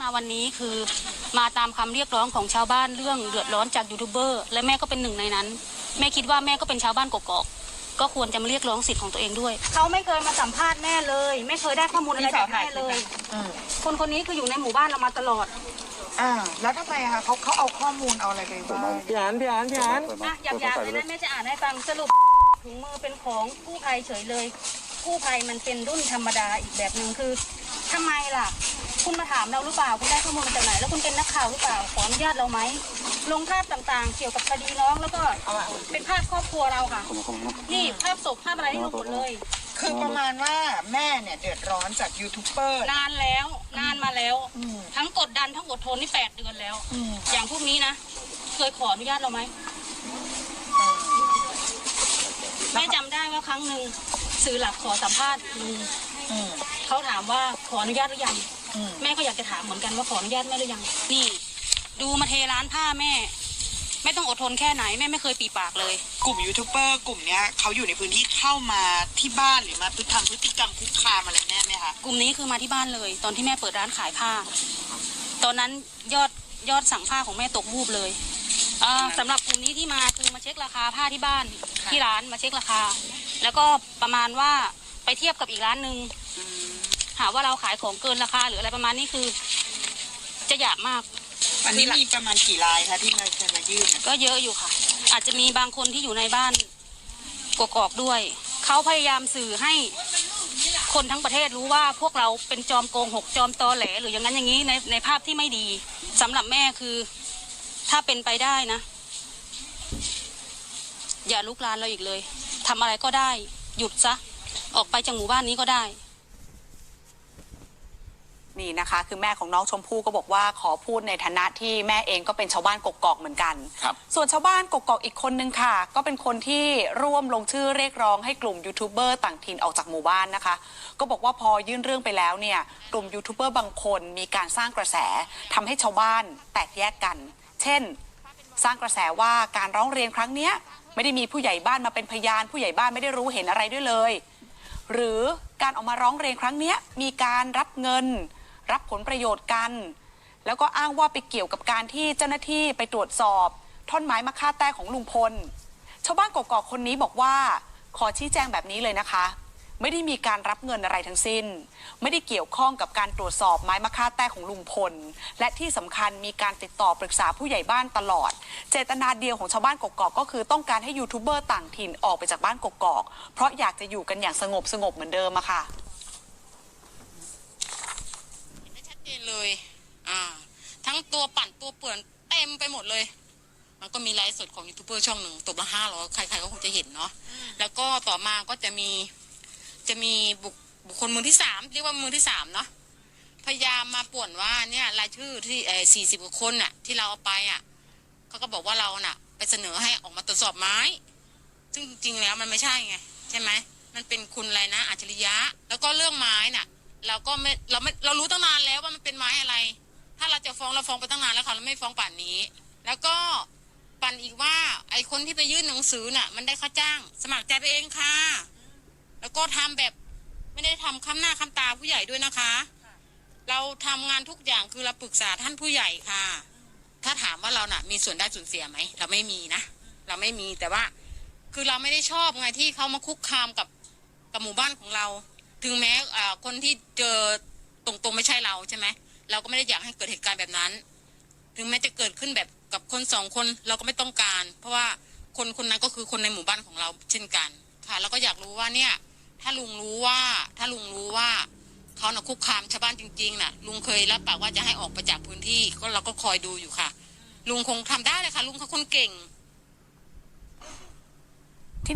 มาวันนี้คือมาตามคำเรียกร้องของชาวบ้านเรื่องเดือดร้อนจากยูทูบเบอร์และแม่ก็เป็นหนึ่งในนั้น แม่คิดว่าแม่ก็เป็นชาวบ้านกกอกก็ควรจะมาเรียกร้องสิทธิ์ของตัวเองด้วย เขาไม่เคยมาสัมภาษณ์แม่เลย ไม่เคยได้ข้อมูลอะไรจากแม่เลยอืมคนคนนี้คืออยู่ในหมู่บ้านเรามาตลอดอ่าแล้วทำไมอะคะเขาเขาเอาข้อมูลเอาอะไรไปบ้างพี่อันพี่อันพี่อันอะหยาบๆเลยนะแม่จะอ่านให้ฟังสรุปถุงมือเป็นของกู้ภัยเฉยเลยกู้ภัยมันเป็นรุ่นธรรมดาอีกแบบหนึ่งคือทำไมล่ะ คุณมาถามเราหรือเปล่า คุณได้ข้อมูลมาจากไหน แล้วคุณเป็นนักข่าวหรือเปล่า ขออนุญาตเราไหม ลงภาพต่างๆ เกี่ยวกับคดีน้อง แล้วก็เป็นภาพครอบครัวเราค่ะ นี่ภาพศพภาพอะไรที่ลงหมดเลย คือประมาณว่าแม่เนี่ยเดือดร้อนจากยูทูบเบอร์นานแล้วนานมาแล้วอืมทั้งกดดันทั้งอดทนนี่แปดเดือนแล้วอืมอย่างพวกนี้นะ เคยขออนุญาตเราไหมแม่จำได้ว่าครั้งหนึ่งสื่อหลักขอสัมภาษณ์ลุงอืมเขาถามว่าขออนุญาตหรือยังอืม แม่ก็อยากจะถามเหมือนกันว่าขออนุญาตแม่หรือยัง นี่ ดูมาเทร้านผ้าแม่ ไม่ต้องอดทนแค่ไหนแม่ไม่เคยปีปากเลย กลุ่มยูทูบเบอร์กลุ่มเนี้ยเขาอยู่ในพื้นที่เข้ามาที่บ้านหรือมาทำพฤติกรรมคุกคามอะไรแน่ไหมคะกลุ่มนี้คือมาที่บ้านเลย ตอนที่แม่เปิดร้านขายผ้า ตอนนั้นยอดยอดสั่งผ้าของแม่ตกวูบเลยอ่าสำหรับกลุ่มนี้ที่มาคือมาเช็คราคาผ้าที่บ้านที่ร้านมาเช็คราคา แล้วก็ประมาณว่าไปเทียบกับอีกร้านหนึ่ง หาว่าเราขายของเกินราคาหรืออะไรประมาณนี้คือ จะหยาบมากอันนี้มีประมาณกี่รายคะที่มาเคยมายื่นอะก็เยอะอยู่ค่ะ อาจจะมีบางคนที่อยู่ในบ้านกกอกด้วย เขาพยายามสื่อให้คนทั้งประเทศรู้ว่าพวกเราเป็นจอมโกงหกจอมตอแหล หรืออย่างนั้นอย่างนี้ในในภาพที่ไม่ดีสำหรับแม่คือ ถ้าเป็นไปได้นะ อย่าลุกลานเราอีกเลยทำอะไรก็ได้ หยุดซะ ออกไปจากหมู่บ้านนี้ก็ได้ นี่นะคะ คือแม่ของน้องชมพู่ก็บอกว่าขอพูดในฐานะที่แม่เองก็เป็นชาวบ้านกกอกเหมือนกันครับส่วนชาวบ้านกกอกอีกคนนึงค่ะ ก็เป็นคนที่ร่วมลงชื่อเรียกร้องให้กลุ่มยูทูบเบอร์ต่างถิ่นออกจากหมู่บ้านนะคะ ก็บอกว่าพอยื่นเรื่องไปแล้วเนี่ยกลุ่มยูทูบเบอร์บางคนมีการสร้างกระแสทำให้ชาวบ้านแตกแยกกัน เช่น สร้างกระแสว่าการร้องเรียนครั้งเนี้ยไม่ได้มีผู้ใหญ่บ้านมาเป็นพยาน ผู้ใหญ่บ้านไม่ได้รู้เห็นอะไรด้วยเลย หรือการออกมาร้องเรียนครั้งเนี้ยมีการรับเงิน รับผลประโยชน์กัน แล้วก็อ้างว่าไปเกี่ยวกับการที่เจ้าหน้าที่ไปตรวจสอบ ท่อนไม้มะค่าแต้ของลุงพล ชาวบ้านกกอกคนนี้บอกว่า ขอชี้แจงแบบนี้เลยนะคะ ไม่ได้มีการรับเงินอะไรทั้งสิ้น ไม่ได้เกี่ยวข้องกับการตรวจสอบไม้มะค่าแต้ของลุงพล และที่สำคัญมีการติดต่อปรึกษาผู้ใหญ่บ้านตลอด เจตนาเดียวของชาวบ้านกกอกก็คือต้องการให้ยูทูบเบอร์ต่างถิ่นออกไปจากบ้านกกอก เพราะอยากจะอยู่กันอย่างสงบสงบเหมือนเดิมอะค่ะ ได้ชัด เจนเลยอ่าทั้งตัวปั่นตัวเปื่อนเต็มไปหมดเลย มันก็มีไลฟ์สดของยูทูบเบอร์ช่องหนึ่งตบละห้าร้อยใครๆก็คงจะเห็นเนาะแล้วก็ต่อมาก็จะมีจะมีบุคบุคคลมือที่สามเรียกว่ามือที่สามเนาะพยายามมาป่วนว่าเนี่ยรายชื่อที่เอสี่สิบกว่าคนน่ะ ที่เราเอาไปอะเขาก็บอกว่าเราน่ะ ไปเสนอให้ออกมาตรวจสอบไม้ ซึ่งจริงๆแล้วมันไม่ใช่ไง ใช่ไหมมันเป็นคุณอะไรนะอัจฉริยะ แล้วก็เรื่องไม้น่ะ เราก็ไม่เราไม่เรารู้ตั้งนานแล้วว่ามันเป็นไม้อะไร ถ้าเราจะฟ้องเราฟ้องไปตั้งนานแล้วค่ะเราไม่ฟ้องป่านนี้ แล้วก็ปั่นอีกว่า ไอ้คนที่ไปยื่นหนังสือน่ะ มันได้ค่าจ้าง สมัครใจไปเองค่ะ แล้วก็ทำแบบไม่ได้ทำค้ำหน้าค้ำตาผู้ใหญ่ด้วยนะคะ เราทำงานทุกอย่างคือเราปรึกษาท่านผู้ใหญ่ค่ะ ถ้าถามว่าเราน่ะ มีส่วนได้ส่วนเสียไหมเราไม่มีนะเราไม่มีแต่ว่า คือเราไม่ได้ชอบไงที่เขามาคุกคามกับกับหมู่บ้านของเรา ถึงแม้อ่าคนที่เจอตรงๆไม่ใช่เราใช่ไหมเราก็ไม่ได้อยากให้เกิดเหตุการณ์แบบนั้น ถึงแม้จะเกิดขึ้นแบบกับคนสองคนเราก็ไม่ต้องการ เพราะว่าคนคนนั้นก็คือคนในหมู่บ้านของเราเช่นกัน ค่ะ แล้วก็อยากรู้ว่าเนี่ย ถ้าลุงรู้ว่า ถ้าลุงรู้ว่าเขาน่ะคุกคามชาวบ้านจริงๆน่ะ ลุงเคยรับปากว่าจะให้ออกไปจากพื้นที่ก็เราก็คอยดูอยู่ค่ะ ลุงคงทำได้เลยค่ะ ลุงเขาคนเก่ง